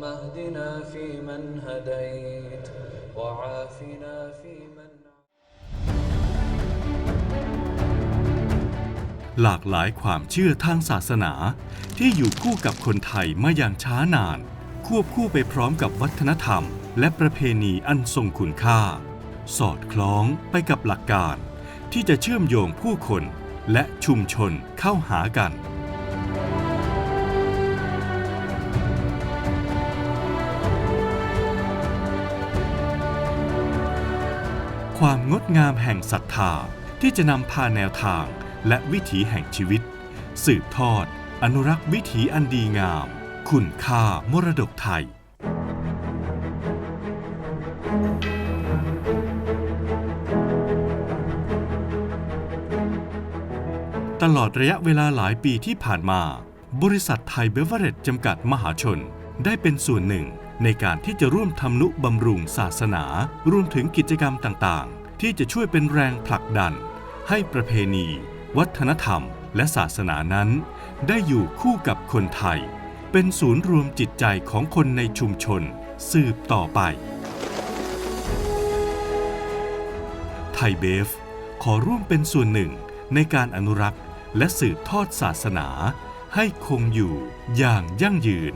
واهدنا فيمن هديت وعافنا فيمن หลากหลายความเชื่อทางศาสนา ที่อยู่คู่กับคนไทยมาอย่างช้านาน ควบคู่ไปพร้อมกับวัฒนธรรม และประเพณีอันทรงคุณค่า สอดคล้องไปกับหลักการ ที่จะเชื่อมโยงผู้คนและชุมชนเข้าหากัน ความงดงามแห่งศรัทธาที่จะนำพาแนวทางและวิถีแห่งชีวิต สืบทอด อนุรักษ์วิถีอันดีงาม คุณค่ามรดกไทย ตลอดระยะเวลาหลายปีที่ผ่านมา บริษัทไทยเบเวอเรจจำกัดมหาชน ได้เป็นส่วนหนึ่ง ในการที่จะร่วมทำนุบำรุงศาสนา รวมถึงกิจกรรมต่างๆ ที่จะช่วยเป็นแรงผลักดัน ให้ประเพณี วัฒนธรรม และศาสนานั้น ได้อยู่คู่กับคนไทย เป็นศูนย์รวมจิตใจของคนในชุมชน สืบต่อไป ไทยเบฟ ขอร่วมเป็นส่วนหนึ่งในการอนุรักษ์ และสืบทอดศาสนา ให้คงอยู่อย่างยั่งยืน